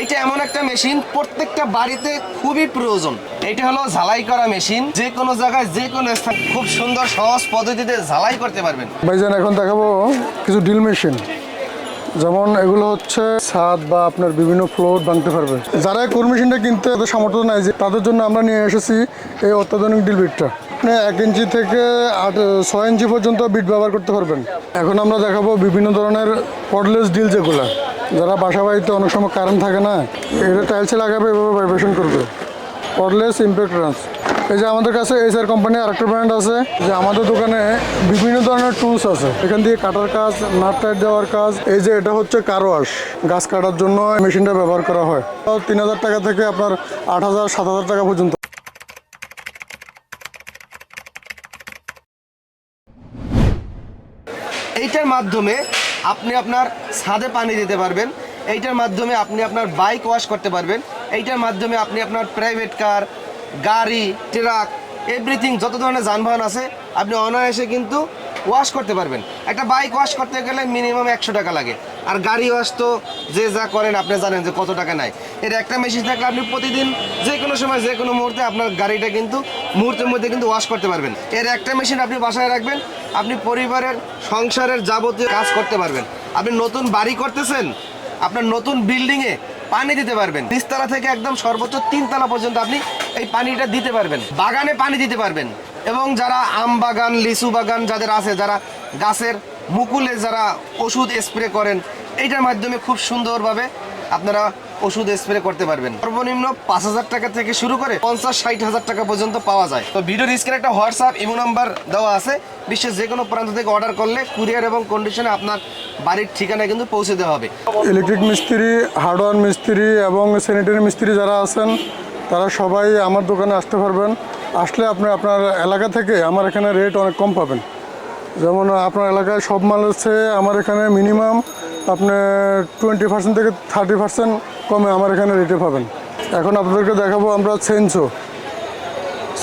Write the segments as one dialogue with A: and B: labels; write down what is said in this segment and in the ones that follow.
A: এইটা এমন একটা মেশিন, প্রত্যেকটা বাড়িতে খুবই প্রয়োজন। এটা হলো ঝালাই করা মেশিন। যে কোনো জায়গায়, যে কোনো স্থান খুব সুন্দর, সহজ পদ্ধতিতে ঝালাই করতে পারবেন।
B: ভাইজান, এখন দেখাবো কিছু ডিল মেশিন যেমন এগুলো হচ্ছে ছাদ বা আপনার বিভিন্ন ফ্লোর ভাঙতে পারবে। যারা কোর মেশিনটা কিনতে তাদের সামর্থ্য নাই যে তাদের জন্য আমরা নিয়ে এসেছি এই অত্যাধুনিক ডিল বিটটা আপনি এক ইঞ্চি থেকে আট, ছয় ইঞ্চি পর্যন্ত বিট ব্যবহার করতে পারবেন। এখন আমরা দেখাবো বিভিন্ন ধরনের কর্ডলেস ডিল যেগুলো। যারা বাসা বাড়িতে অনেক সময় কারেন্ট থাকে না এটা টাইলসে লাগাবে, এভাবে ভাইব্রেশন করবে। কর্ডলেস ইম্প্যাক্ট রান্স এই যে আমাদের কাছে এসআর কোম্পানি আরেকটা ব্র্যান্ড আছে, যে আমাদের দোকানে বিভিন্ন ধরনের টুলস আছে। এখান দিয়ে কাটার কাজ, নাট টাইট দেওয়ার কাজ। এই যে এটা হচ্ছে কারোয়াশ গাছ কাটার জন্য মেশিনটা ব্যবহার করা হয়। তিন হাজার টাকা থেকে আপনার আট হাজার, সাত হাজার টাকা পর্যন্ত।
A: এইটার মাধ্যমে আপনি আপনার ছাদে পানি দিতে পারবেন। এইটার মাধ্যমে আপনি আপনার বাইক ওয়াশ করতে পারবেন। এইটার মাধ্যমে আপনি আপনার প্রাইভেট কার, গাড়ি, ট্রাক, এভরিথিং যত ধরনের যানবাহন আছে, আপনি অনায়াসে কিন্তু ওয়াশ করতে পারবেন। একটা বাইক ওয়াশ করতে গেলে মিনিমাম একশো টাকা লাগে। আর গাড়ি ওয়াশ তো যে যা করেন আপনি জানেন যে কত টাকা নেয়। এর একটা মেশিন থাকলে আপনি প্রতিদিন যে কোনো সময়, যে কোনো মুহূর্তে আপনার গাড়িটা কিন্তু, মুহূর্তের মধ্যে কিন্তু ওয়াশ করতে পারবেন। এর একটা মেশিন আপনি বাসায় রাখবেন, আপনি পরিবারের, সংসারের যাবতীয় কাজ করতে পারবেন। আপনি নতুন বাড়ি করতেছেন, আপনার নতুন বিল্ডিংয়ে পানি দিতে পারবেন। নিচতলা থেকে একদম সর্বোচ্চ তিনতলা পর্যন্ত আপনি এই পানিটা দিতে পারবেন। বাগানে পানি দিতে পারবেন। এবং যারা আম বাগান, লিচু বাগান যাদের আছে, যারা গাছের মুকুলে যারা ওষুধ স্প্রে করেন, এইটার মাধ্যমে খুব সুন্দরভাবে আপনারা ওষুধ স্প্রে করতে পারবেন। সর্বনিম্ন পাঁচ হাজার টাকা থেকে শুরু করে পঞ্চাশ, ষাট হাজার টাকা পর্যন্ত পাওয়া যায়। তো ভিডিওর স্ক্রিনে একটা হোয়াটসঅ্যাপ, ইমো নাম্বার দেওয়া আছে। বিশ্বের যে কোনো প্রান্ত থেকে অর্ডার করলে কুরিয়ার এবং কন্ডিশনে আপনার বাড়ির ঠিকানায় কিন্তু পৌঁছে দেওয়া হবে।
B: ইলেকট্রিক মিস্ত্রি, হার্ডওয়্যার মিস্ত্রি এবং স্যানিটারি মিস্ত্রি যারা আছেন, তারা সবাই আমার দোকানে আসতে পারবেন। আসলে আপনি আপনার এলাকা থেকে আমার এখানে রেট অনেক কম পাবেন। যেমন আপনার এলাকায় সব মাল হচ্ছে, আমার এখানে মিনিমাম আপনি টোয়েন্টি পার্সেন্ট থেকে থার্টি পার্সেন্ট কমে আমার এখানে রেটে পাবেন। এখন আপনাদেরকে দেখাবো আমরা সেন্সো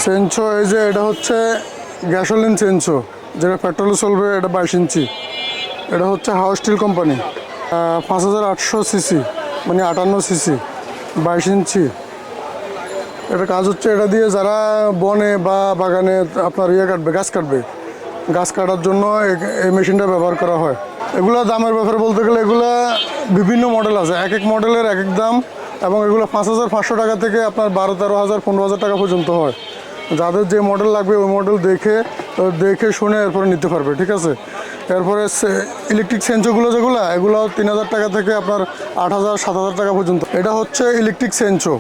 B: সেন্সো এই যে এটা হচ্ছে গ্যাসোলিন সেন্সো যেটা পেট্রোলে চলবে, এটা বাইশ ইঞ্চি। এটা হচ্ছে হাউস স্টিল কোম্পানি পাঁচ হাজার আটশো সিসি মানে আটান্ন সিসি বাইশ ইঞ্চি। এটা কাজ হচ্ছে এটা দিয়ে যারা বনে বা বাগানে আপনার ইয়ে কাটবে, গাছ কাটবে গাছ কাটার জন্য এই মেশিনটা ব্যবহার করা হয়। এগুলো দামের ব্যাপারে বলতে গেলে এগুলো বিভিন্ন মডেল আছে। এক এক মডেলের এক এক দাম এবং এগুলো পাঁচ হাজার পাঁচশো টাকা থেকে আপনার বারো তেরো হাজার, পনেরো হাজার টাকা পর্যন্ত হয়। যাদের যে মডেল লাগবে ওই মডেল দেখে দেখে শুনে এরপরে নিতে পারবে, ঠিক আছে? এরপরে ইলেকট্রিক সেন্সোগুলো যেগুলো এগুলো তিন হাজার টাকা থেকে আপনার আট হাজার, সাত হাজার টাকা পর্যন্ত। এটা হচ্ছে ইলেকট্রিক সেন্সো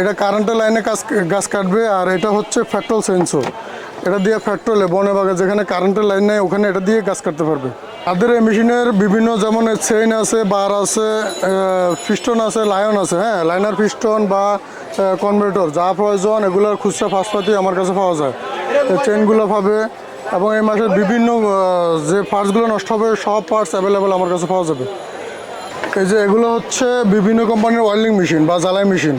B: এটা কারেন্টের লাইনে কাজ, গাছ কাটবে আর এটা হচ্ছে পেট্রোল সেন্সো এটা দিয়ে পেট্রোলে বনে বাগে যেখানে কারেন্টের লাইন নেই, ওখানে এটা দিয়ে গাছ কাটতে পারবে। তাদের এই মেশিনের বিভিন্ন যেমন চেইন আছে বার আছে ফিস্টন আছে লায়ন আছে হ্যাঁ লাইনার ফিস্টন বা কনভার্টর যা প্রয়োজন, এগুলোর খুচরা ফাঁসপাতি আমার কাছে পাওয়া যায়। এই চেইনগুলো পাবে এবং এই মাসের বিভিন্ন যে পার্টসগুলো নষ্ট হবে, সব পার্টস অ্যাভেলেবেল আমার কাছে পাওয়া যাবে। এই যে এগুলো হচ্ছে বিভিন্ন কোম্পানির ওয়েল্ডিং মেশিন বা জ্বালাই মেশিন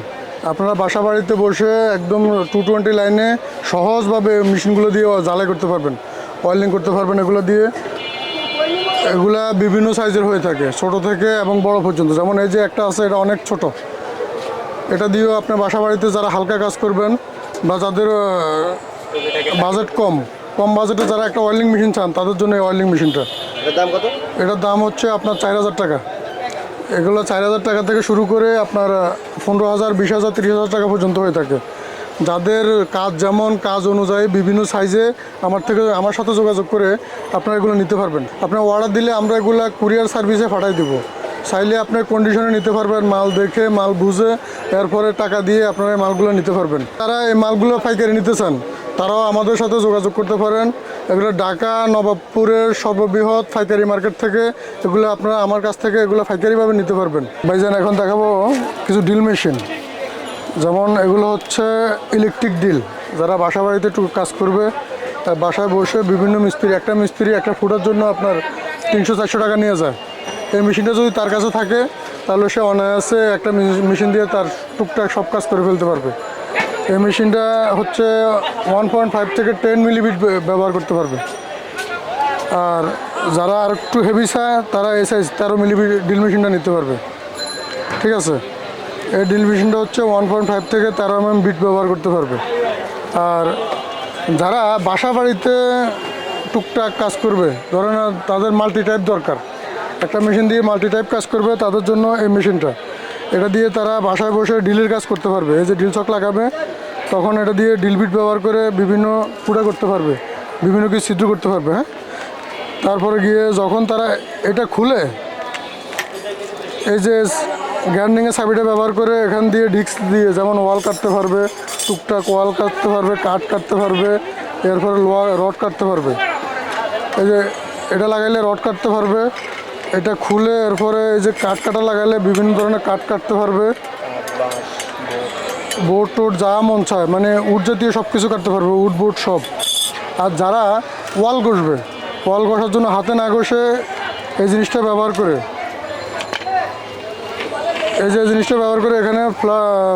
B: আপনারা বাসা বাড়িতে বসে একদম টু টোয়েন্টি লাইনে সহজভাবে মেশিনগুলো দিয়ে জ্বালাই করতে পারবেন। ওয়েল্ডিং করতে পারবেন এগুলো দিয়ে। এগুলা বিভিন্ন সাইজের হয়ে থাকে ছোট থেকে এবং বড় পর্যন্ত। যেমন এই যে একটা আছে এটা অনেক ছোট। এটা দিয়েও আপনার বাসা বাড়িতে যারা হালকা কাজ করবেন বা যাদের বাজেট কম কম বাজেটে যারা একটা ওয়েল্ডিং মেশিন চান তাদের জন্য এই ওয়েল্ডিং মেশিনটা
A: এটার দাম কত?
B: এটার দাম হচ্ছে আপনার চার হাজার টাকা। এগুলো চার হাজার টাকা থেকে শুরু করে আপনার পনেরো হাজার, বিশ হাজার, তিরিশ হাজার টাকা পর্যন্ত হয়ে থাকে। যাদের কাজ যেমন কাজ অনুযায়ী বিভিন্ন সাইজে আমার থেকে, আমার সাথে যোগাযোগ করে আপনারা এগুলো নিতে পারবেন। আপনার অর্ডার দিলে আমরা এগুলো কুরিয়ার সার্ভিসে পাঠাই দেবো। চাইলে আপনার কন্ডিশনে নিতে পারবেন, মাল দেখে, মাল বুঝে, এরপরে টাকা দিয়ে আপনারা মালগুলো নিতে পারবেন। তারা এই মালগুলো পাইকারি নিতে চান তারাও আমাদের সাথে যোগাযোগ করতে পারেন। এগুলো ঢাকা, নবাবপুরের সর্ববৃহৎ পাইকারি মার্কেট থেকে এগুলো আপনারা আমার কাছ থেকে এগুলো পাইকারিভাবে নিতে পারবেন। ভাইজান, এখন দেখাবো কিছু ডিল মেশিন। যেমন এগুলো হচ্ছে ইলেকট্রিক ডিল। যারা বাসা বাড়িতে কাজ করবে বাসায় বসে বিভিন্ন মিস্ত্রি, একটা মিস্ত্রি একটা ফুটার জন্য আপনার তিনশো, চারশো টাকা নিয়ে যায়। এই মেশিনটা যদি তার কাছে থাকে, তাহলে সে অনায়াসে একটা মেশিন দিয়ে তার টুকটাক সব কাজ করে ফেলতে পারবে। এই মেশিনটা হচ্ছে ওয়ান পয়েন্ট ফাইভ থেকে টেন মিলিমিট ব্যবহার করতে পারবে। আর যারা আর একটু হেভি চায়, তারা এই সাইজ তেরো মিলিমিট ড্রিল মেশিনটা নিতে পারবে। ঠিক আছে? এই ড্রিল মেশিনটা হচ্ছে ওয়ান পয়েন্ট ফাইভ থেকে তেরো এম বিট ব্যবহার করতে পারবে। আর যারা বাসা বাড়িতে টুকটাক কাজ করবে, ধরে না তাদের মাল্টি টাইপ দরকার। একটা মেশিন দিয়ে মাল্টি টাইপ কাজ করবে, তাদের জন্য এই মেশিনটা। এটা দিয়ে তারা বাসায় বসে ডিলের কাজ করতে পারবে। এই যে ডিল চক লাগাবে তখন এটা দিয়ে ডিল বিট ব্যবহার করে বিভিন্ন পুরা করতে পারবে, বিভিন্ন কিছু ছিদ্র করতে পারবে হ্যাঁ? তারপরে গিয়ে যখন তারা এটা খুলে, এই যে গ্যান্ডিংয়ের চাবিটা ব্যবহার করে এখান দিয়ে ডিস্ক দিয়ে যেমন ওয়াল কাটতে পারবে, টুকটাক ওয়াল কাটতে পারবে, কাঠ কাটতে পারবে, এরপরে লোয়া রড কাটতে পারবে। এই যে এটা লাগাইলে রড কাটতে পারবে, এটা খুলে এরপরে এই যে কাঠ কাটা লাগাইলে বিভিন্ন ধরনের কাঠ কাটতে পারবে। বোট টোট যা মন চায় মানে উড জাতীয় সব কিছু কাটতে পারবে উড বোট সব। আর যারা ওয়াল ঘষবে, ওয়াল ঘষার জন্য হাতে না ঘষে এই জিনিসটা ব্যবহার করে এই যে জিনিসটা ব্যবহার করে এখানে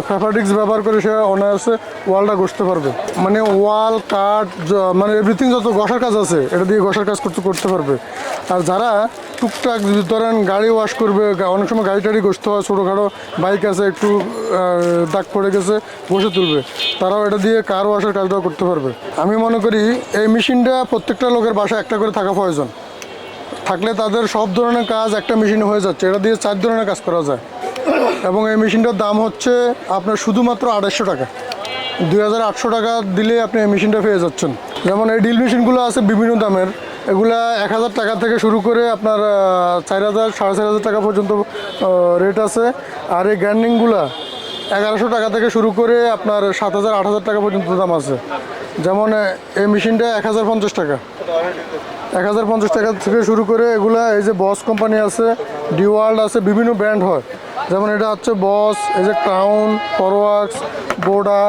B: ফ্যাফাটিক্স ব্যবহার করে সে অনায়াসে ওয়ালটা ঘষতে পারবে। মানে ওয়াল, কাঠ মানে এভরিথিং যত ঘষার কাজ আছে, এটা দিয়ে ঘষার কাজ করতে করতে পারবে। আর যারা টুকটাক ধরেন গাড়ি ওয়াশ করবে অনেক সময় গাড়ি টাড়ি ঘষতে হয়, ছোটোখাটো বাইক আছে, একটু দাগ পড়ে গেছে, ঘষে তুলবে। তারাও এটা দিয়ে কার ওয়াশের কাজটাও করতে পারবে। আমি মনে করি এই মেশিনটা প্রত্যেকটা লোকের বাসায় একটা করে থাকা প্রয়োজন। থাকলে তাদের সব ধরনের কাজ একটা মেশিনে হয়ে যাচ্ছে। এটা দিয়ে চার ধরনের কাজ করা যায়। এবং এই মেশিনটার দাম হচ্ছে আপনার শুধুমাত্র আড়াইশো টাকা। দুই হাজার আটশো টাকা দিলে আপনি এই মেশিনটা পেয়ে যাচ্ছেন। যেমন এই ডিল মেশিনগুলো আছে বিভিন্ন দামের। এগুলা এক হাজার টাকা থেকে শুরু করে আপনার চার হাজার, সাড়ে চার হাজার টাকা পর্যন্ত রেট আছে। আর এই গ্যান্ডিংগুলা এগারোশো টাকা থেকে শুরু করে আপনার সাত হাজার, আট হাজার টাকা পর্যন্ত দাম আছে। যেমন এই মেশিনটা এক হাজার পঞ্চাশ টাকা। এক হাজার পঞ্চাশ টাকা থেকে শুরু করে এগুলা, এই যে বস কোম্পানি আছে ডিওয়ার্ল্ড আছে, বিভিন্ন ব্র্যান্ড হয়। যেমন এটা হচ্ছে বস, এই যে ক্রাউন ফরওয়ার্কস, বোডা,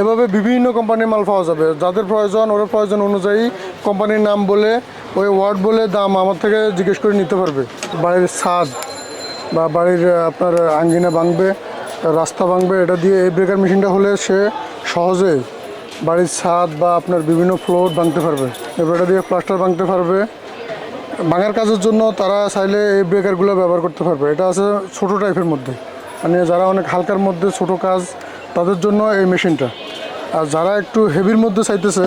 B: এভাবে বিভিন্ন কোম্পানির মাল পাওয়া যাবে। যাদের প্রয়োজন ওর প্রয়োজন অনুযায়ী কোম্পানির নাম বলে, ওই ওয়ার্ড বলে দাম আমার থেকে জিজ্ঞেস করে নিতে পারবে। বাড়ির ছাদ বা বাড়ির আপনার আঙ্গিনা ভাঙবে, রাস্তা ভাঙবে, এটা দিয়ে এই ব্রেকার মেশিনটা হলে সে সহজেই বাড়ির ছাদ বা আপনার বিভিন্ন ফ্লোর ভাঙতে পারবে। এবার এটা দিয়ে প্লাস্টার ভাঙতে পারবে। ভাঙার কাজের জন্য তারা চাইলে এই ব্রেকারগুলো ব্যবহার করতে পারবে। এটা আছে ছোটো টাইপের মধ্যে। মানে যারা অনেক হালকার মধ্যে ছোট কাজ, তাদের জন্য এই মেশিনটা। আর যারা একটু হেভির মধ্যে চাইতেছে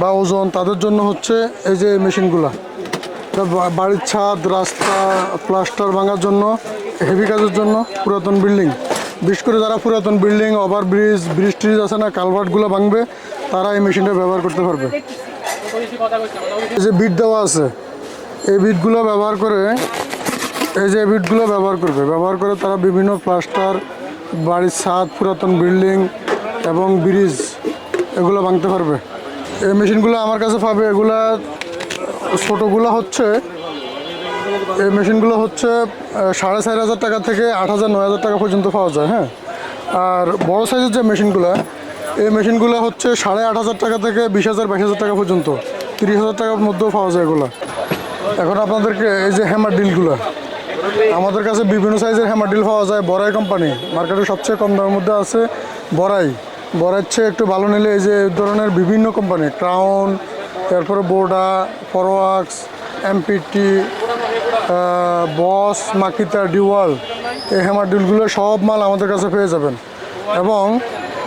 B: বা ওজন, তাদের জন্য হচ্ছে এই যে মেশিনগুলো। বাড়ির ছাদ, রাস্তা প্লাস্টার ভাঙার জন্য হেভি কাজের জন্য পুরাতন বিল্ডিং বিশেষ করে যারা পুরাতন বিল্ডিং ওভার ব্রিজ ব্রিজ ট্রিজ আছে না কালভার্টগুলো ভাঙবে, তারা এই মেশিনটা ব্যবহার করতে পারবে। এই যে বিট দেওয়া আছে এই বিটগুলো ব্যবহার করে, এই যে বিটগুলো ব্যবহার করবে, ব্যবহার করে তারা বিভিন্ন প্লাস্টার, বাড়ির ছাদ, পুরাতন বিল্ডিং এবং ব্রিজ এগুলো ভাঙতে পারবে। এই মেশিনগুলো আমার কাছে পাবে, এগুলা ছোটোগুলো হচ্ছে, এই মেশিনগুলো হচ্ছে সাড়ে চার হাজার টাকা থেকে আট হাজার, নয় হাজার টাকা পর্যন্ত পাওয়া যায় হ্যাঁ? আর বড় সাইজের যে মেশিনগুলো, এই মেশিনগুলো হচ্ছে সাড়ে আট হাজার টাকা থেকে বিশ হাজার, বাইশ হাজার টাকা পর্যন্ত, তিরিশ হাজার টাকার মধ্যেও পাওয়া যায় এগুলো। এখন আপনাদেরকে এই যে হ্যামার ডিলগুলো আমাদের কাছে বিভিন্ন সাইজের হ্যামার ডিল পাওয়া যায়, বড়াই কোম্পানি মার্কেটে সবচেয়ে কম দামের মধ্যে আছে বড়াই। বড়াইয়ের চেয়ে একটু ভালো নিলে এই যে ধরনের বিভিন্ন কোম্পানি ক্রাউন তারপরে বোর্ডা ফরওয়ার্কস এমপিটি বস মাকিতা ডিওয়াল এই হ্যামার ডিলগুলো সব মাল আমাদের কাছে পেয়ে যাবেন। এবং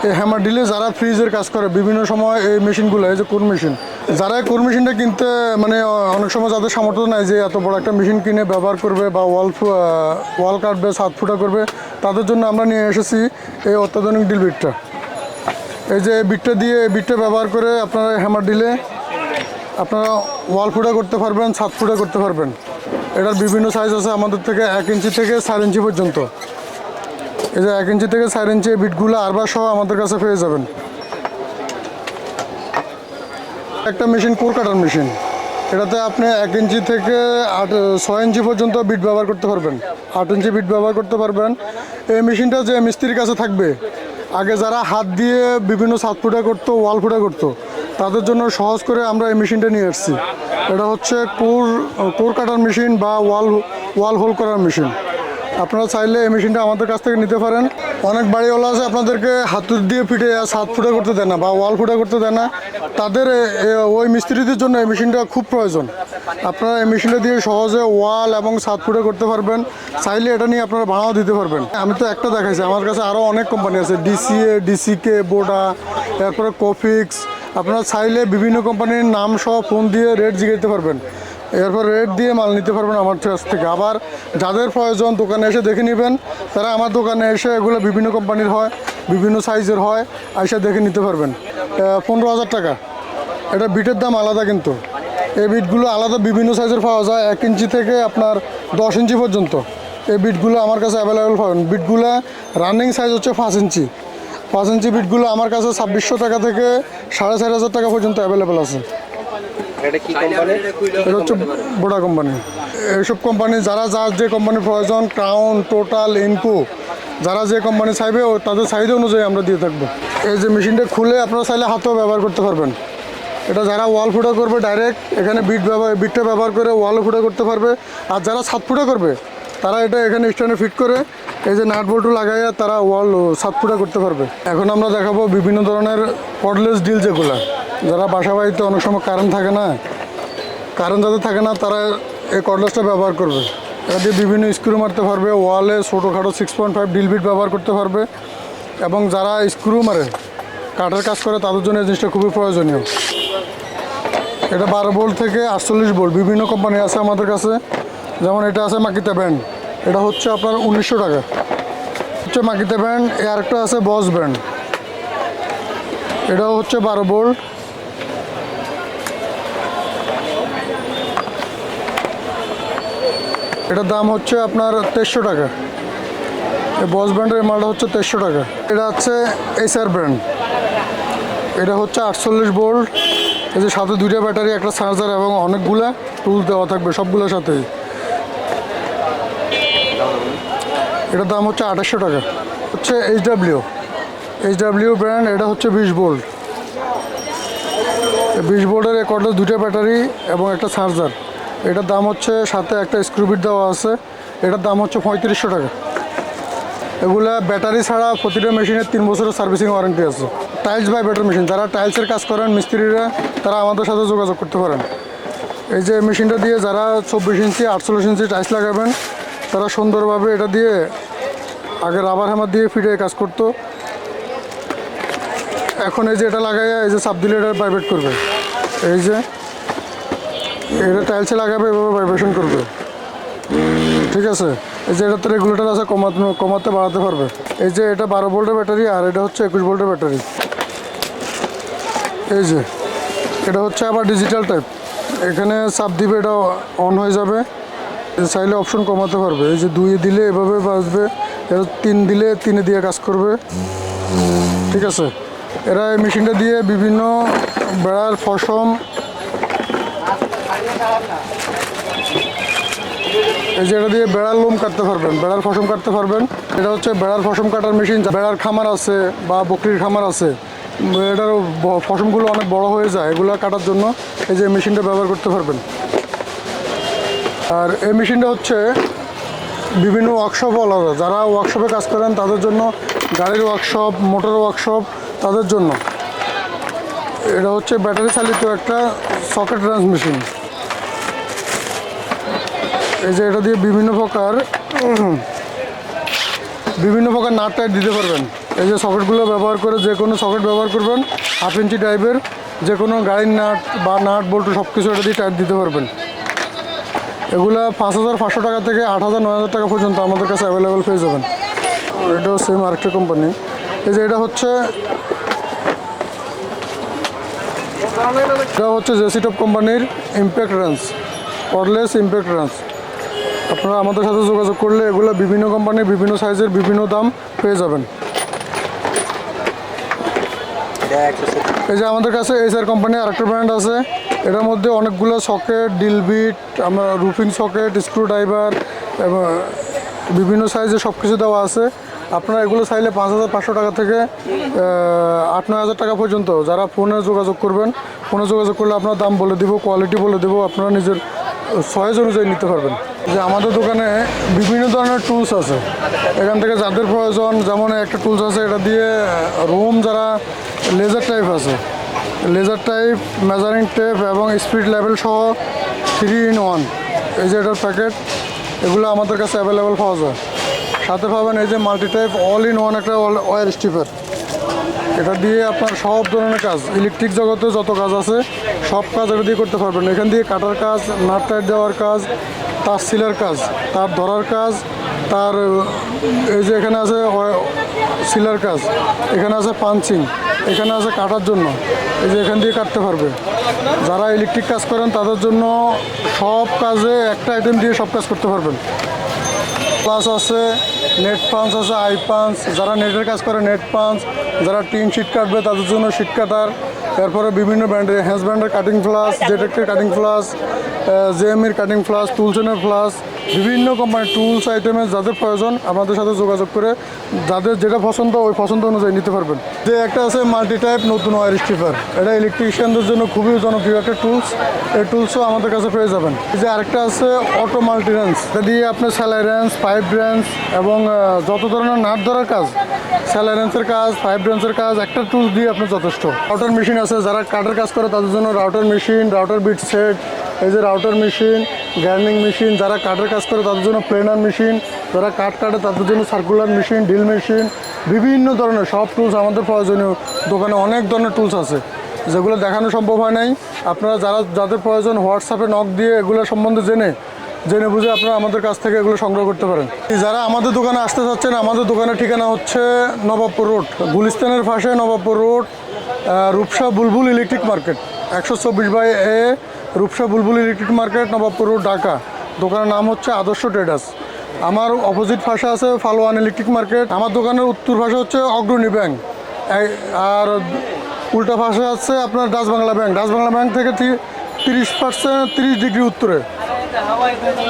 B: এই হ্যামার ডিলে যারা ফ্রিজের কাজ করে, বিভিন্ন সময় এই মেশিনগুলো এই যে কোর মেশিন যারা কোর মেশিনটা কিনতে মানে অনেক সময় যাদের সামর্থ্য নাই যে এত বড় একটা মেশিন কিনে ব্যবহার করবে বা ওয়াল ওয়াল কাটবে, সাত ফুটা করবে, তাদের জন্য আমরা নিয়ে এসেছি এই অত্যাধুনিক ডিল বিটটা এই যে বিটটা দিয়ে বিটটা ব্যবহার করে আপনারা হ্যামার ডিলে আপনারা ওয়াল ফুটা করতে পারবেন, সাত ফুটা করতে পারবেন। এটার বিভিন্ন সাইজ আছে আমাদের থেকে এক ইঞ্চি থেকে চার ইঞ্চি পর্যন্ত। এই যে এক ইঞ্চি থেকে চার ইঞ্চি বিটগুলো আরবার সহ আমাদের কাছে পেয়ে যাবেন। একটা মেশিন কোর কাটার মেশিন। এটাতে আপনি এক ইঞ্চি থেকে আট, ছয় ইঞ্চি পর্যন্ত বিট ব্যবহার করতে পারবেন। আট ইঞ্চি বিট ব্যবহার করতে পারবেন। এই মেশিনটা যে মিস্ত্রির কাছে থাকবে, আগে যারা হাত দিয়ে বিভিন্ন ছাদ ফুটা করতো, ওয়াল ফুটা করতো, তাদের জন্য সহজ করে আমরা এই মেশিনটা নিয়ে আসছি। এটা হচ্ছে কোর কোর কাটার মেশিন বা ওয়াল ওয়াল হোল করার মেশিন। আপনারা চাইলে এই মেশিনটা আমাদের কাছ থেকে নিতে পারেন। অনেক বাড়িওয়ালা আছে আপনাদেরকে হাতুর দিয়ে ফিটে সাত ফুটা করতে দেয় না বা ওয়াল ফুটা করতে দেয় না। তাদের ওই মিস্ত্রিদের জন্য এই মেশিনটা খুব প্রয়োজন। আপনারা এই মেশিনটা দিয়ে সহজে ওয়াল এবং সাত ফুটা করতে পারবেন। চাইলে এটা নিয়ে আপনারা ভাড়াও দিতে পারবেন। আমি তো একটা দেখাইছি, আমার কাছে আরও অনেক কোম্পানি আছে, ডিসিএ, ডিসিকে, বোডা তারপরে কফিক্স। আপনারা চাইলে বিভিন্ন কোম্পানির নাম সহ ফোন দিয়ে রেট জিগাইতে পারবেন। এরপর রেট দিয়ে মাল নিতে পারবেন আমার কাছ থেকে। আবার যাদের প্রয়োজন দোকানে এসে দেখে নেবেন, তারা আমার দোকানে এসে এগুলো বিভিন্ন কোম্পানির হয়, বিভিন্ন সাইজের হয়, এসে দেখে নিতে পারবেন। পনেরো হাজার টাকা। এটা বিটের দাম আলাদা কিন্তু। এই বিটগুলো আলাদা বিভিন্ন সাইজের পাওয়া যায়, এক ইঞ্চি থেকে আপনার দশ ইঞ্চি পর্যন্ত। এই বিটগুলো আমার কাছে অ্যাভেলেবেল পাবেন বিটগুলো রানিং সাইজ হচ্ছে পাঁচ ইঞ্চি। পাঁচ ইঞ্চি বিটগুলো আমার কাছে ছাব্বিশশো টাকা থেকে সাড়ে চার হাজার টাকা পর্যন্ত অ্যাভেলেবেল আছে।
A: এটা কি কোম্পানি
B: এটা হচ্ছে বোডা কোম্পানি এইসব কোম্পানি যারা যার যে কোম্পানির প্রয়োজন ক্রাউন টোটাল ইনকো যারা যে কোম্পানি চাইবে ও তাদের চাহিদা অনুযায়ী আমরা দিয়ে থাকব। এই যে মেশিনটা খুলে আপনারা চাইলে হাতেও ব্যবহার করতে পারবেন। এটা যারা ওয়াল ফুটা করবে ডাইরেক্ট এখানে বিট ব্যবহার বিটটা ব্যবহার করে ওয়াল ফুটা করতে পারবে। আর যারা ছাদ ফুটা করবে তারা এটা এখানে স্ট্যান্ডে ফিট করে এই যে নাট বল্টু লাগাইয়া তারা ওয়াল ছাদ ফুটা করতে পারবে। এখন আমরা দেখাবো বিভিন্ন ধরনের কর্ডলেস ডিল যেগুলো। যারা বাসা বাড়িতে অনেক সময় কারেন্ট থাকে না কারেন্ট যাদের থাকে না, তারা এই কর্ডলেসটা ব্যবহার করবে। এটা দিয়ে বিভিন্ন স্ক্রু মারতে পারবে ওয়ালে ছোটোখাটো six point five drill bit ব্যবহার করতে পারবে। এবং যারা স্ক্রু মারে, কাঠের কাজ করে, তাদের জন্য এই জিনিসটা খুবই প্রয়োজনীয়। এটা বারো বোল্ট থেকে আটচল্লিশ বোল্ট বিভিন্ন কোম্পানি আছে আমাদের কাছে। যেমন এটা আছে মাকিতা ব্যান্ড। এটা হচ্ছে আপনার উনিশশো টাকা। হচ্ছে মাকিতা ব্যান্ড এর আরেকটা আছে বস ব্যান্ড। এটাও হচ্ছে বারো বোল্ট এটার দাম হচ্ছে আপনার তেইশশো টাকা। বস ব্র্যান্ডের মালটা হচ্ছে তেইশশো টাকা। এটা হচ্ছে এসআর ব্র্যান্ড এটা হচ্ছে আটচল্লিশ বোল্ট। এই যে সাথে দুইটা ব্যাটারি, একটা চার্জার এবং অনেকগুলা টুল দেওয়া থাকবে সবগুলোর সাথেই। এটার দাম হচ্ছে আঠাশশো টাকা। হচ্ছে H W H W brand এটা হচ্ছে বিশ বোল্ট। বিশ বোল্টের এ দুটো ব্যাটারি এবং একটা চার্জার। এটার দাম হচ্ছে সাথে একটা স্ক্রুবিট দেওয়া আছে। এটার দাম হচ্ছে পঁয়ত্রিশশো টাকা। এগুলা ব্যাটারি ছাড়া প্রতিটা মেশিনের তিন বছরের সার্ভিসিং ওয়ারেন্টি আছে। টাইলস বাই ব্যাটার মেশিন যারা টাইলসের কাজ করেন, মিস্ত্রিরা, তারা আমাদের সাথে যোগাযোগ করতে পারেন। এই যে মেশিনটা দিয়ে যারা চব্বিশ ইঞ্চি, আটচল্লিশ ইঞ্চি টাইলস লাগাবেন, তারা সুন্দরভাবে এটা দিয়ে আগে রাবার হ্যামার দিয়ে ফিটে কাজ করতো। এখন এই যে এটা লাগাইয়া এই যে সাপ এটা ভাইব্রেট করবে। এই যে এটা টাইলসে লাগাবে, এভাবে ভাইব্রেশন করবে। ঠিক আছে? এই যে এটাতে রেগুলেটর আছে, কমাতে কমাতে বাড়াতে পারবে। এই যে এটা বারো ভোল্টের ব্যাটারি, আর এটা হচ্ছে একুশ ভোল্টের ব্যাটারি। এই যে, এটা হচ্ছে আবার ডিজিটাল টাইপ এখানে চাপ দিবে, এটা অন হয়ে যাবে। চাইলে অপশন কমাতে পারবে। এই যে দুই দিলে এভাবে বাজবে এটা তিন দিলে তিনে দিয়ে কাজ করবে। ঠিক আছে? এরা এই মেশিনটা দিয়ে বিভিন্ন বেড়ার, ফসম এই যে এটা দিয়ে বেড়ার লোম কাটতে পারবেন বেড়ার ফসম কাটতে পারবেন। এটা হচ্ছে বেড়ার ফসম কাটার মেশিন বেড়ার খামার আছে বা বকরির খামার আছে। এটার ফসমগুলো অনেক বড় হয়ে যায়, এগুলো কাটার জন্য এই যে মেশিনটা ব্যবহার করতে পারবেন। আর এই মেশিনটা হচ্ছে বিভিন্ন ওয়ার্কশপ আলাদা। যারা ওয়ার্কশপে কাজ করেন, তাদের জন্য গাড়ির ওয়ার্কশপ মোটর ওয়ার্কশপ তাদের জন্য। এটা হচ্ছে ব্যাটারি চালিত একটা সকেট রেঞ্জ মেশিন এই যে এটা দিয়ে বিভিন্ন প্রকার বিভিন্ন প্রকার নাট টাইট দিতে পারবেন। এই যে সকেটগুলো ব্যবহার করে যে কোনো সকেট ব্যবহার করবেন, হাফ ইঞ্চি টাইপের, যে কোনো গাড়ির নাট বা নাট, বল্টু সব কিছু এটা দিয়ে টাইট দিতে পারবেন। এগুলো পাঁচ হাজার পাঁচশো টাকা থেকে আট হাজার, নয় হাজার টাকা পর্যন্ত আমাদের কাছে অ্যাভেলেবেল পেয়ে যাবেন। এটাও সেম আরেকটা কোম্পানি এই যে এটা হচ্ছে এটা হচ্ছে জেসিটপ কোম্পানির impact range cordless impact range আপনারা আমাদের সাথে যোগাযোগ করলে এগুলো বিভিন্ন কোম্পানির বিভিন্ন সাইজের বিভিন্ন দাম পেয়ে যাবেন। এই যে আমাদের কাছে এইচআর কোম্পানির আরেকটা ব্র্যান্ড আছে। এটার মধ্যে অনেকগুলো সকেট ডিলবিট আমরা রুফিং সকেট স্ক্রু ড্রাইভার এবং বিভিন্ন সাইজে সব কিছু দেওয়া আছে। আপনারা এগুলো চাইলে পাঁচ হাজার পাঁচশো টাকা থেকে আট নয় হাজার টাকা পর্যন্ত যারা ফোনে যোগাযোগ করবেন, ফোনে যোগাযোগ করলে আপনার দাম বলে দিব কোয়ালিটি বলে দেবো, আপনারা নিজের সয়েজ অনুযায়ী নিতে পারবেন। যে আমাদের দোকানে বিভিন্ন ধরনের টুলস আছে। এখান থেকে যাদের প্রয়োজন, যেমন একটা টুলস আছে, এটা দিয়ে রুম যারা লেজার টাইপ আছে লেজার টাইপ মেজারিং টেপ এবং স্পিড লেভেল সহ থ্রি ইন ওয়ান এই যে এটার প্যাকেট এগুলো আমাদের কাছে অ্যাভেলেবেল পাওয়া যায়। সাথে পাবেন এই যে multi type all in one একটা ওয়ার স্টিপার এটা দিয়ে আপনার সব ধরনের কাজ ইলেকট্রিক জগতে যত কাজ আছে, সব কাজ এটা দিয়ে করতে পারবেন। এখান দিয়ে কাটার কাজ, নাট টাইট দেওয়ার কাজ তার সিলার কাজ, তার ধরার কাজ, তার, এই যে এখানে আছে সিলার কাজ, এখানে আছে পাঞ্চিং, এখানে আছে কাটার জন্য, এই যে এখান দিয়ে কাটতে পারবে। যারা ইলেকট্রিক কাজ করেন, তাদের জন্য সব কাজে একটা আইটেম দিয়ে সব কাজ করতে পারবেন। প্লাস আছে নেট পাঞ্চ আছে আই পাঞ্চ যারা নেটের কাজ করে নেট পাঞ্চ যারা টিন শিট কাটবে তাদের জন্য শিট কাটার এরপরে বিভিন্ন ব্র্যান্ডের হ্যান্স ব্র্যান্ডের কাটিং ফ্লাস জেটেক্টের কাটিং ফ্লাস জেএমির কাটিং ফ্লাস তুলসেনের ফ্লাস বিভিন্ন কোম্পানির টুলস আইটেমের যাদের প্রয়োজন আপনাদের সাথে যোগাযোগ করে যাদের যেটা পছন্দ, ওই পছন্দ অনুযায়ী নিতে পারবেন। যে একটা আছে মাল্টি টাইপ নতুন ওয়ার স্টিফার এটা ইলেকট্রিশিয়ানদের জন্য খুবই জনপ্রিয় একটা টুলস এই টুলসও আমাদের কাছে পেয়ে যাবেন। এই যে আরেকটা আছে অটো মাল্টি রেঞ্জ এটা দিয়ে আপনার স্যালাই রেঞ্জ পাইপ রেঞ্জ এবং যত ধরনের নাট ধরার কাজ স্যালাই রেঞ্জের কাজ পাইপ রেঞ্জের কাজ, একটা টুলস দিয়ে আপনার যথেষ্ট। রাউটার মেশিন আছে, যারা কাটার কাজ করে, তাদের জন্য router machine router bit set এই যে রাউটার মেশিন গ্যার্নিং মেশিন যারা কাঠের কাজ করে তাদের জন্য প্লেনার মেশিন যারা কাঠ কাটে তাদের জন্য সার্কুলার মেশিন ড্রিল মেশিন বিভিন্ন ধরনের সব টুলস আমাদের প্রয়োজনীয় দোকানে অনেক ধরনের টুলস আছে। যেগুলো দেখানো সম্ভব হয় নাই। আপনারা যারা, যাদের প্রয়োজন হোয়াটসঅ্যাপে নক দিয়ে এগুলো সম্বন্ধে জেনে জেনে বুঝে আপনারা আমাদের কাছ থেকে এগুলো সংগ্রহ করতে পারেন। যারা আমাদের দোকানে আসতে চাচ্ছেন, আমাদের দোকানের ঠিকানা হচ্ছে নবাবপুর রোড, গুলিস্তানের পাশে Nawabpur road Rupsha Bulbul electric market একশো চব্বিশ by A, Rupsha Bulbul electric market, Nawabpur road Dhaka. দোকানের নাম হচ্ছে আদর্শ ট্রেডার্স। আমার অপোজিট ভাষা আছে ফালোয়ান ইলেকট্রিক মার্কেট। আমার দোকানের উত্তর ভাষা হচ্ছে অগ্রণী ব্যাংক। আর উল্টা ভাষা আছে আপনার Dutch Bangla bank. Dutch Bangla bank থেকে তিরিশ পার্সেন্ট, তিরিশ ডিগ্রি উত্তরে।